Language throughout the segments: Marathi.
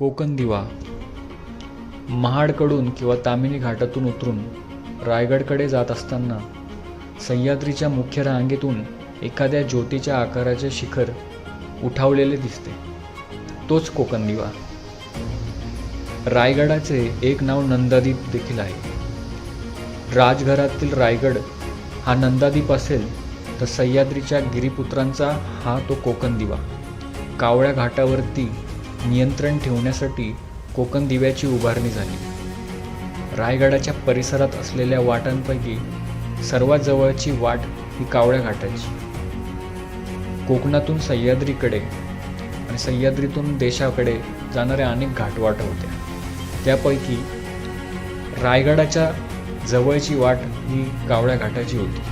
कोकण दिवा. महाडकडून किंवा तामिनी घाटातून उतरून रायगडकडे जात असताना सह्याद्रीच्या मुख्य रांगेतून एखाद्या ज्योतीच्या आकाराचे शिखर उठावलेले दिसते. तोच कोकण दिवा. रायगडाचे एक नाव नंदादीप देखील आहे. राजघरातील रायगड हा नंदादीप असेल तर सह्याद्रीच्या गिरीपुत्रांचा हा तो कोकण दिवा. कावळ्या घाटावरती नियंत्रण ठेवण्यासाठी कोकण दिव्याची उभारणी झाली. रायगडाच्या परिसरात असलेल्या वाटांपैकी सर्वात जवळची वाट ही कावळ्या घाटाची. कोकणातून सह्याद्रीकडे आणि सह्याद्रीतून देशाकडे जाणाऱ्या अनेक घाटवाटा होत्या. त्यापैकी रायगडाच्या जवळची वाट ही कावळ्या घाटाची होती.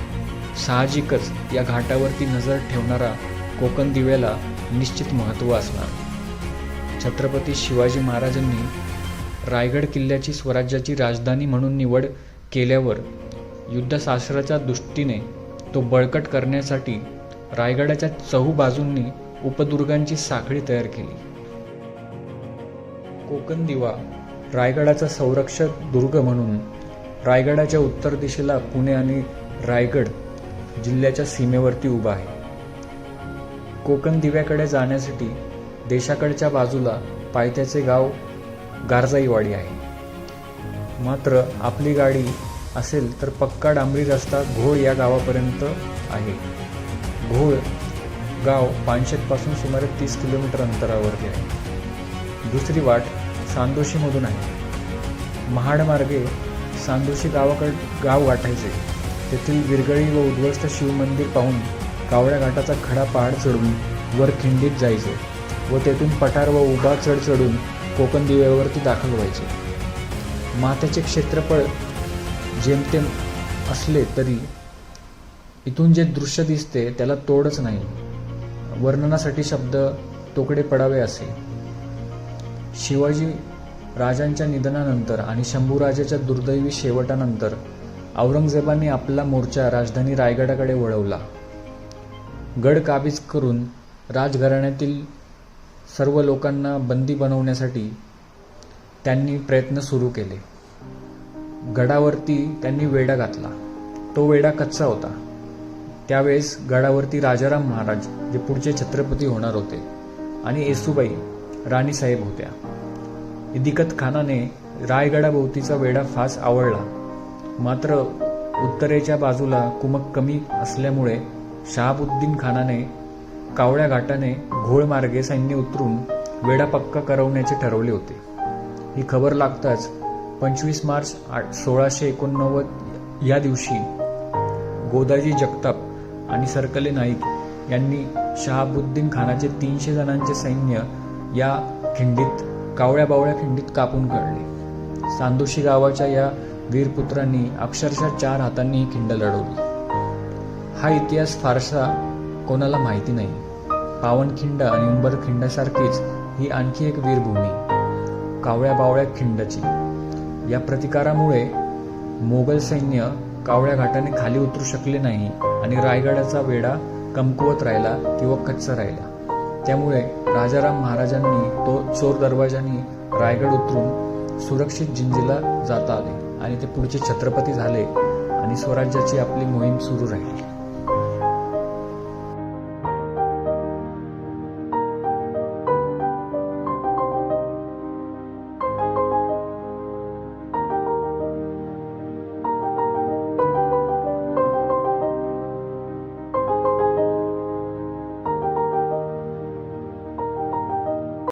साहजिकच या घाटावरती नजर ठेवणारा कोकण दिव्याला निश्चित महत्त्व असणार. छत्रपती शिवाजी महाराजांनी रायगड किल्ल्याची स्वराज्याची राजधानी म्हणून निवड केल्यावर युद्धशास्त्राच्या दृष्टीने तो बळकट करण्यासाठी रायगडाच्या चहू बाजूंनी उपदुर्गांची साखळी तयार केली. कोकण दिवा रायगडाचा संरक्षक दुर्ग म्हणून रायगडाच्या उत्तर दिशेला पुणे आणि रायगड जिल्ह्याच्या सीमेवरती उभा आहे. कोकण दिव्याकडे जाण्यासाठी देशाकडच्या बाजूला पायथ्याचे गाव गारजाईवाडी आहे. मात्र आपली गाडी असेल तर पक्का डांबरी रस्ता घोळ या गावापर्यंत आहे. घोळ गाव पानशेतपासून सुमारे तीस किलोमीटर अंतरावरती आहे. दुसरी वाट सांदोशीमधून आहे. महाडमार्गे सांदोशी गावाकड गाव गाठायचे तेथील विरगळी व उद्ध्वस्त शिवमंदिर पाहून कावळ्या घाटाचा खडा पहाड चढून वर खिंडीत जायचे. व तेथून पठार व उभा चढ चढून कोकण दिव्यावरती दाखल व्हायचे. माथ्याचे क्षेत्रफळ जेमतेम असले तरी इथून जे दृश्य दिसते त्याला तोडच नाही. वर्णनासाठी शब्द तोकडे पडावे असे. शिवाजी राजांच्या निधनानंतर आणि शंभूराजाच्या दुर्दैवी शेवटानंतर औरंगजेबाने आपला मोर्चा राजधानी रायगडाकडे वळवला. गड काबीज करून राजघराण्यातील सर्व लोकांना बंदी बनवण्यासाठी त्यांनी प्रयत्न सुरू केले. गडावरती त्यांनी वेढा घातला. तो वेढा कच्चा होता. त्यावेळेस गडावरती राजाराम महाराज जे पुढचे छत्रपती होणार होते आणि येसुबाई राणीसाहेब होत्या. इदिकत खानाने रायगडाभोवतीचा वेढा फास आवडला मात्र उत्तरेच्या बाजूला कुमक कमी असल्यामुळे शहाबुद्दीन खानाने कावळ्या घाटाने घोळमार्गे सैन्य उतरून वेढा पक्का करवण्याचे ठरवले होते. ही खबर लागताच पंचवीस मार्च आठ सोळाशे एकोणनव्वद या दिवशी गोदाजी जगताप आणि सरकले नाईक यांनी शहाबुद्दीन खानाचे तीनशे जणांचे सैन्य या खिंडीत कावळ्या बावळ्या खिंडीत कापून काढले. सांदोशी गावाच्या या वीरपुत्रांनी अक्षरशः चार हातांनी ही खिंड लढवली. हा इतिहास फारसा कोणाला माहिती नाही. पावनखिंड आणि उंबरखिंडासारखीच ही आणखी एक वीरभूमी कावळ्या बावळ्या खिंडची. या प्रतिकारामुळे मोगल सैन्य कावळ्या घाटाने खाली उतरू शकले नाही आणि रायगडाचा वेढा कमकुवत राहिला किंवा कच्चा राहिला. त्यामुळे राजाराम महाराजांनी तो चोर दरवाजांनी रायगड उतरून सुरक्षित जिंजीला जाता आले आणि ते पुढचे छत्रपती झाले आणि स्वराज्याची आपली मोहीम सुरू राहिली.